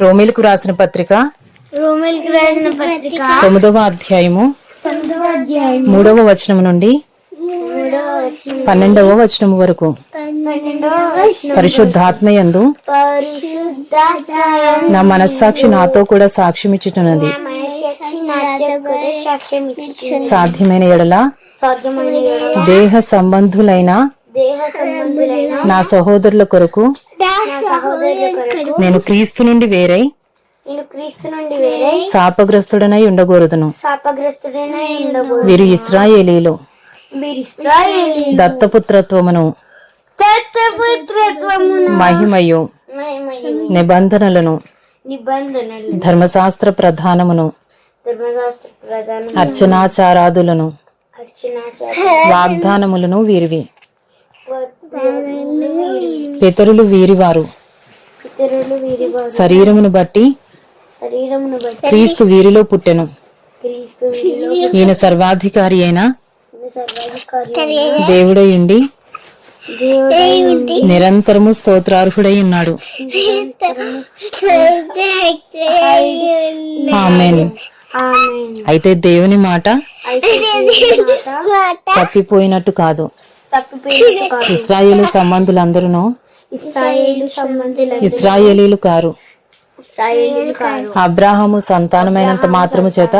రోమిలకు రాసిన పత్రిక రోమిల్కి రాసిన పత్రిక తొమ్మిదవ అధ్యాయము మూడవ వచనం నుండి పన్నెండవ వచనం వరకు పరిశుద్ధాత్మయందు పరిశుద్ధాత్మయం నా మనస్సాక్షి నాతో కూడా సాక్ష్యం ఇచ్చుచున్నది మనస్సాక్షి నాతో కూడా సాక్ష్యం ఇచ్చుచున్నది. సాధ్యమైన ఎడల దేహ సంబంధులైన నా సహోదరుల కొరకు నేను క్రీస్తు నుండి వేరై శాపగ్రస్తుడనై ఉండకూడదును వీరు ఇస్రాయేలీలు. దత్తపుత్రత్వమును. మహిమయు. నిబంధనలను. నిబంధనలు ధర్మశాస్త్ర ప్రధానమును. అర్చనాచారాదులను. వాగ్దానములను వీరివి. పితరులు వీరివారు. శరీరమును బట్టి క్రీస్తు వీరిలో పుట్టెను. ఈయన సర్వాధికారి అయిన దేవుడయుండి దేవుడై నిరంతరము స్తోత్రార్హుడై ఉన్నాడు. అయితే దేవుని మాట తప్పిపోయినట్టు కాదు. ఇస్రాయేలు సంబంధులందరూ ఇస్రాయేలు సంబంధుల ఇస్రాయేలీలు కారు. అబ్రాహాము సంతానమైనంత మాత్రము చేత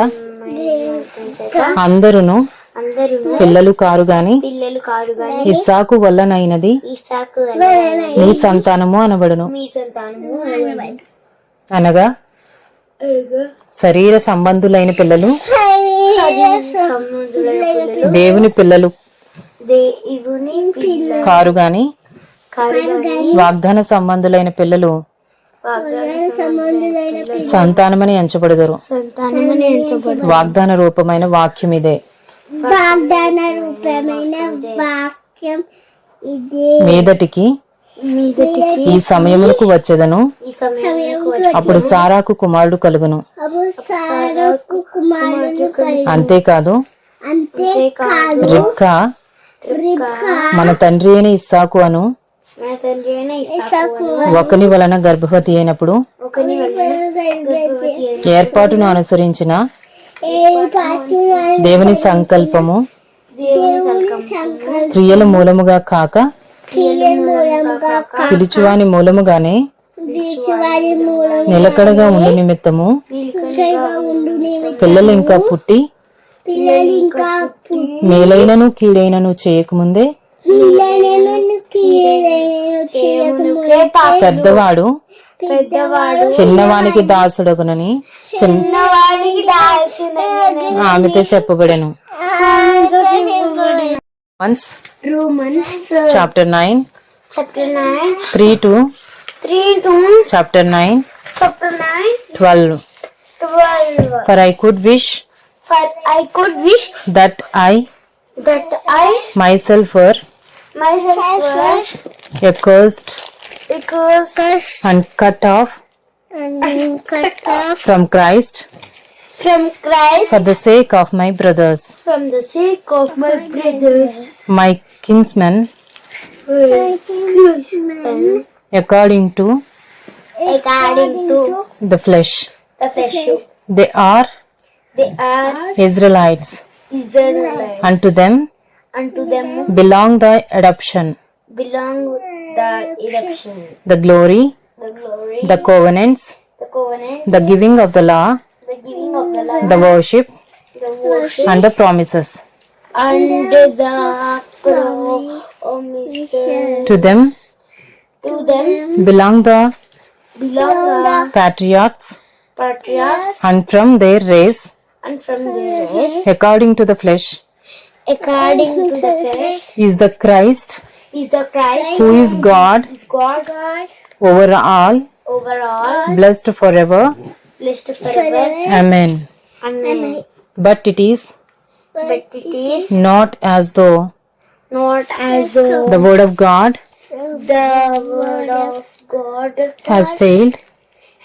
అందరును అందరూ పిల్లలు కారు గాని ఇస్సాకు వల్లనైనది నీ సంతానము అనబడును. అనగా శరీర సంబంధులైన పిల్లలు. దేవుని పిల్లలు దేవుని కారు గాని వాగ్దాన సంబంధులైన పిల్లలు వాగ్దాన సంబంధులైన సంతానమని ఎంచబడదురు. వాగ్దాన రూపమైన వాక్యం ఇదే. వాగ్దాన రూపమైన వాక్యం ఇదే. మీదటికి మీదటికి ఈ సమయములకు వచ్చేదను. అప్పుడు సారాకు కుమారుడు కలుగును. సారకు కుమారుడు అంతేకాదు రిబ్కా మన తండ్రి అయిన ఇస్సాకు అను. ఒకని వలన గర్భవతి అయినప్పుడు ఏర్పాటును అనుసరించిన దేవుని సంకల్పము క్రియల మూలముగా కాక పిలుచువాని మూలముగానే నిలకడగా ఉండు నిమిత్తము పిల్లలు ఇంకా పుట్టి మేలైనను కీడైనను చేయకముందే పెద్దవాడు పెద్దవాడు చిన్నవానికి దాసుడగునని చిన్న చిన్నవాడికి దాల్చిన ఆమెతో చెప్పబడెను. Once Romans chapter nine chapter nine three two three two chapter nine chapter nine twelve twelve for I could wish but I could wish that I that I myself were myself were accursed because and cut off and cut off from Christ from Christ for the sake of my brothers. from the sake of my brothers. My kinsmen my kinsmen according to according to the flesh. the flesh. They are they are Israelites. Israelites. Unto them Unto them belong the adoption, belong the election, the glory, the glory, the covenants, the covenant, the giving of the law, the giving of the law, the worship, the worship, and the promises. and the promises. To them To them belong the belong the patriarchs, patriarchs and from their race, and from their race, according to the flesh, according to the flesh, is the Christ, is the Christ who is God is God over all, over all, blessed forever. blessed forever. Amen. Amen. But it is But it is not as though not as though the word of God the word of God has failed,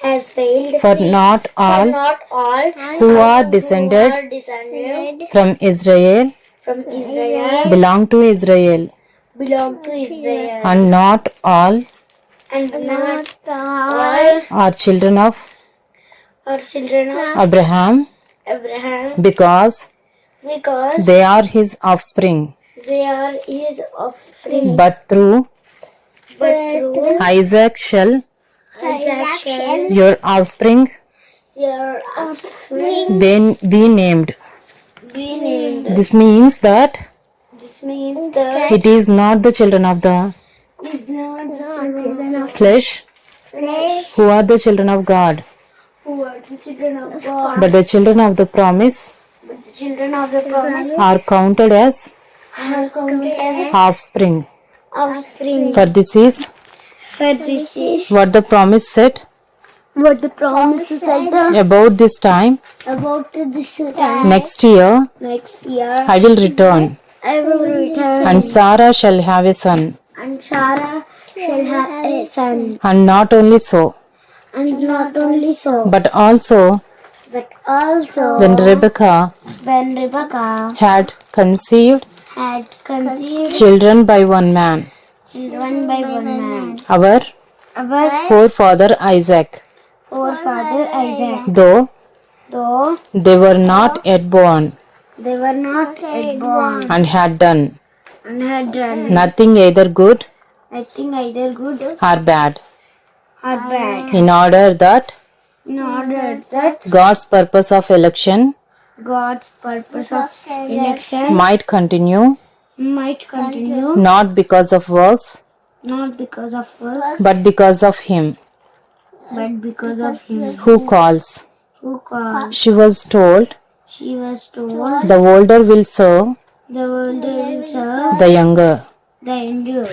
has failed. for not all Not all who are descended are descended from Israel from Israel belong to Israel, belong to Israel, and not all and not all are children of are children of Abraham Abraham because because they are his offspring. they are his offspring. But through But through Isaac shall Isaac shall your offspring your offspring then be named. be named. This means that This means that it is not the children of the is not the children of flesh flesh who are the children of God, who are the children of God, but the children of the promise but the children of the promise are counted as are counted as offspring. offspring. For this is For this is what the promise said what the promise said about this time about this time. next year Next year, I will return, I will return, and Sarah shall have a son. and Sarah shall have a son. And not only so, And not only so, but also but also when Rebekah when Rebecca had conceived had conceived children by one man, children by one man, our our forefather Isaac, forefather Isaac, though though they were not yet born. they were not yet born. and had done. And had done. Nothing either good nothing either good or bad, or bad, in order that in order that God's purpose of election God's purpose of election might continue. might continue. Not because of works not because of us but because of Him but because of him who calls. who called. She was told, She was told The older will serve the world will serve the younger. the endure.